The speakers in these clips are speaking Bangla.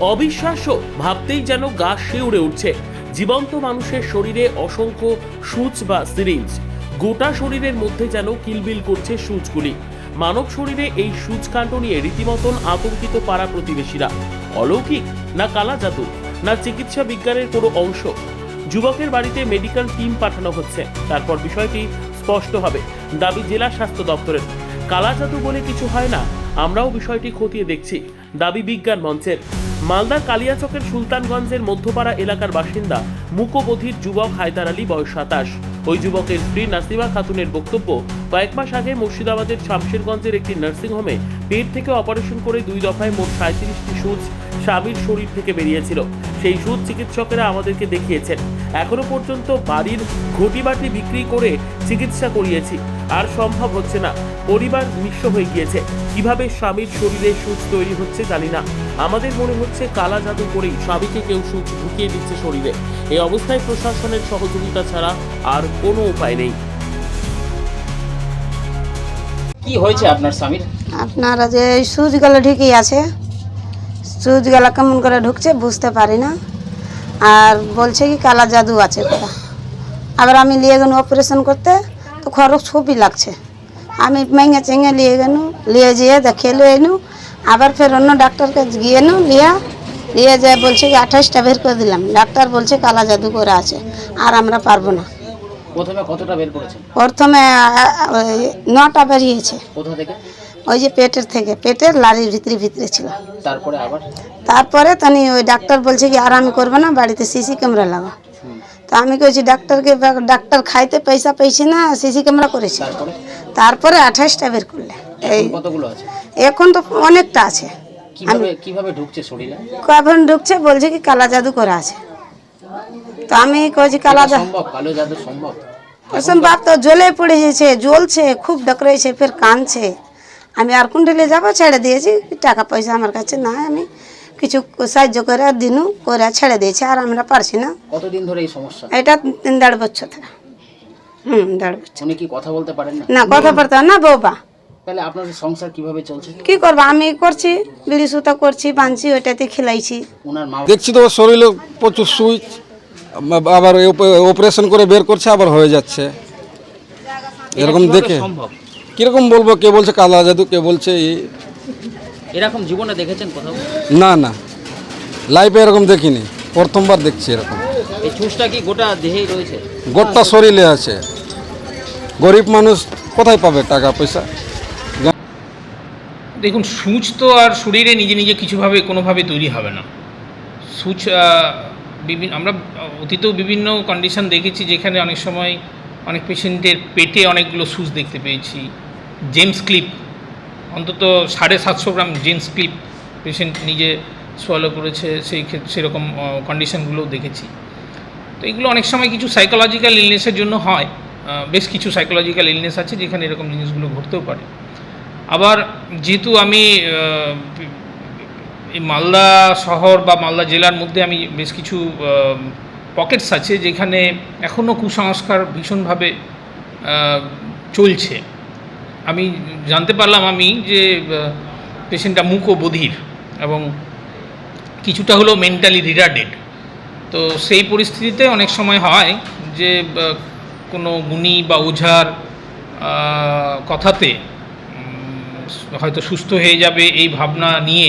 অবিশ্বাস্য, ভাবতেই যেন গা শিউড়ে উঠছে। জীবন্ত মানুষের শরীরে অসংখ্য সূচ বা সিরিঞ্জ। গোটা শরীরের মধ্যে যেন কিলবিল করছে সূচগুলি। মানব শরীরে এই সূচকাণ্ড নিয়ে রীতিমতন আতঙ্কিত পাড়া প্রতিবেশীরা। অলৌকিক, না কালা জাদু না চিকিৎসা বিজ্ঞানের কোনো অংশ। যুবকের বাড়িতে মেডিকেল টিম পাঠানো হচ্ছে। তারপর বিষয়টি স্পষ্ট হবে, দাবি জেলা স্বাস্থ্য দপ্তরের। কালা জাদু বলে কিছু হয় না, আমরাও বিষয়টি খতিয়ে দেখছি। দাবি বিজ্ঞান মঞ্চের। মালদার কালিয়াচকের সুলতানগঞ্জের মধ্যপাড়া এলাকার বাসিন্দা মুকোবধির যুবক হায়দার আলী, বয়স সাতাশ। ওই যুবকের স্ত্রী নাসিমা খাতুনের বক্তব্য কয়েক মাস আগে মুর্শিদাবাদের শামশেরগঞ্জের একটি নার্সিংহোমে পেট থেকে অপারেশন করে দুই দফায় মোট সাঁত্রিশটি সুচ স্বামীর শরীর থেকে বেরিয়েছিল। সেই সুদ চিকিৎসকেরা আমাদেরকে দেখিয়েছেন। এখনও পর্যন্ত বাড়ির ঘটিবাটি বিক্রি করে চিকিৎসা করিয়েছি। আর সম্ভব হচ্ছে না। পরিবার নিঃস্ব হয়ে গিয়েছে। কীভাবে স্বামীর শরীরে সুচ তৈরি হচ্ছে জানি না। আমাদের মনে হচ্ছে কালা জাদু করেই স্বামীকে কেউ সুচ ঢুকিয়ে দিচ্ছে শরীরে। এই অবস্থায় প্রশাসনের সহযোগিতা ছাড়া আর কোনো উপায় নেই। কি হয়েছে আপনার স্বামীর? আপনারা যে সুচগুলো ঠিকই আছে। সুচগুলো কেমন করে ঢুকছে বুঝতে পারি না। আর বলছে কি, কালা জাদু আছে কোথা আবার আমি নিয়ে গেল অপারেশন করতে, তো খরচ খুবই লাগছে। আমি মেঙে চেঙে নিয়ে গেল নিয়ে যেয়ে দেখিয়ে লিয়ে এনু, আবার ফের অন্য ডাক্তারকে গিয়ে নু লিয়া নিয়ে যায় বলছে কি, আঠাশটা বের করে দিলাম। ডাক্তার বলছে কালা জাদু করে আছে, আর আমরা পারব না। প্রথমে কতটা বের করেছেন? প্রথমে ওই নটা বেরিয়েছে। কোথা থেকে? ওই যে পেটের থেকে পেটের লারির ভিতরে ভিতরে ছিল। তারপরে আবার? তারপরে তানি ওই ডাক্তার বলছে কি আর আমি করব না বাড়িতে সিসি ক্যামেরা লাগা তো আমি কইছি ডাক্তারকে ডাক্তার খাইতে পয়সা পেয়েছি না সিসি ক্যামেরা করেছি? তারপরে? আঠাশটা বের করলে। এই এখন কতগুলো আছে? এখন তো অনেকটা আছে। কীভাবে কীভাবে ঢুকছে শরীরে? কখন ঢুকছে বলছে কি কালা জাদু করা আছে। তো আমি কইছি কালা সম্ভব? কালো জাদু সম্ভব? তো জ্বলে পড়ে গেছে জ্বলছে খুব ডকরেছে ফের কাঁদছে। আমি আর কুণ্ডলে যাব ছেড়ে দিয়েছি টাকা পয়সা আমার কাছে না আমি কিছু সাহায্য করে দিনু করে ছেড়ে দিয়েছি আর আমরা পারছি না। কতদিন ধরে এই সমস্যা? এটা তিন দেড় বছর থেকে হুম দেড় বছর। উনি কি কথা বলতে পারেন না? না কথা বলতে না বৌবা তাহলে আপনাদের সংসার কীভাবে চলছে? কি করব? আমি করছি বিড়ি সুতা করছি বাঁধছি ওইটাতে খেলাইছি। ওনার মা দেখছি তো শরীরে প্রচুর সুইচ আবার অপারেশন করে বের করছে আবার হয়ে যাচ্ছে। এরকম দেখে। সম্ভব? কীরকম বলব কে বলছে কালা জাদু কে বলছে এই- এরকম জীবনে দেখেছেন কোথাও? না না। লাইফে এরকম দেখিনি। প্রথমবার দেখছি এরকম। এই চুষটা কি গোটা দেহেই রয়েছে? গোটা শরীরে আছে। গরিব মানুষ কোথায় পাবে টাকা পয়সা? দেখুন সূচ তো আর শরীরে নিজে নিজে কিছুভাবে কোনোভাবে তৈরি হবে না। সূচ বিভিন্ন আমরা অতীতেও বিভিন্ন কন্ডিশন দেখেছি যেখানে অনেক সময় অনেক পেশেন্টের পেটে অনেকগুলো সূচ দেখতে পেয়েছি। জেমস ক্লিপ অন্তত সাড়ে সাতশো গ্রাম জেমস ক্লিপ পেশেন্ট নিজে সোয়ালো করেছে, সেই ক্ষেত্রে সেরকম কন্ডিশনগুলোও দেখেছি। তো এগুলো অনেক সময় কিছু সাইকোলজিক্যাল ইলনেসের জন্য হয়। বেশ কিছু সাইকোলজিক্যাল ইলনেস আছে যেখানে এরকম জিনিসগুলো ঘটতেও পারে। আবার যেহেতু আমি এই মালদা শহর বা মালদা জেলার মধ্যে আমি বেশ কিছু পকেটস আছে যেখানে এখনও কুসংস্কার ভীষণভাবে চলছে। আমি জানতে পারলাম আমি যে পেশেন্টটা মুখ ও বধির এবং কিছুটা হলেও মেন্টালি রিটার্ডেড তো সেই পরিস্থিতিতে অনেক সময় হয় যে কোনো গুণী বা ওঝার কথাতে হয়তো সুস্থ হয়ে যাবে এই ভাবনা নিয়ে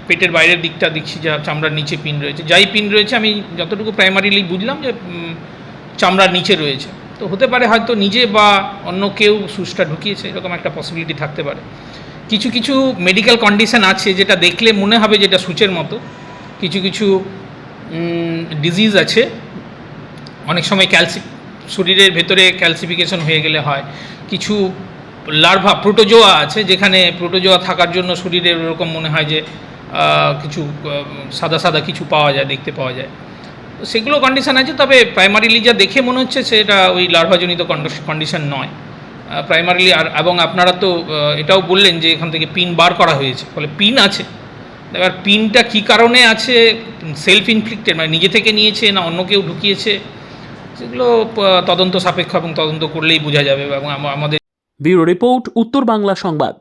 পেটের বাইরের দিকটা দেখছি যা চামড়ার নিচে পিন রয়েছে। যাই পিন রয়েছে, আমি যতটুকু প্রাইমারিলি বুঝলাম যে চামড়ার নিচে রয়েছে। তো হতে পারে হয়তো নিজে বা অন্য কেউ সুচটা ঢুকিয়েছে, এরকম একটা পসিবিলিটি থাকতে পারে। কিছু কিছু মেডিকেল কন্ডিশন আছে যেটা দেখলে মনে হবে যেটা সূচের মতো। কিছু কিছু ডিজিজ আছে। অনেক সময় ক্যালসি শরীরের ভেতরে ক্যালসিফিকেশন হয়ে গেলে হয়। কিছু লার্ভা প্রোটোজোয়া আছে যেখানে প্রোটোজোয়া থাকার জন্য শরীরের ওরকম মনে হয় যে কিছু সাদা সাদা কিছু পাওয়া যায়, দেখতে পাওয়া যায়। তো সেগুলো কন্ডিশান আছে, তবে প্রাইমারিলি যা দেখে মনে হচ্ছে সেটা ওই লার্ভাজনিত কন্ডিশন নয়। প্রাইমারিলি আর, এবং আপনারা তো এটাও বললেন যে এখান থেকে পিন বার করা হয়েছে, ফলে পিন আছে। এবার পিনটা কী কারণে আছে? সেলফ ইনফ্লিক্টেড মানে নিজে থেকে নিয়েছে না অন্য কেউ ঢুকিয়েছে? সেগুলো তদন্ত সাপেক্ষ এবং তদন্ত করলেই বোঝা যাবে এবং আমাদের ব্যুরো রিপোর্ট, উত্তর বাংলা সংবাদ।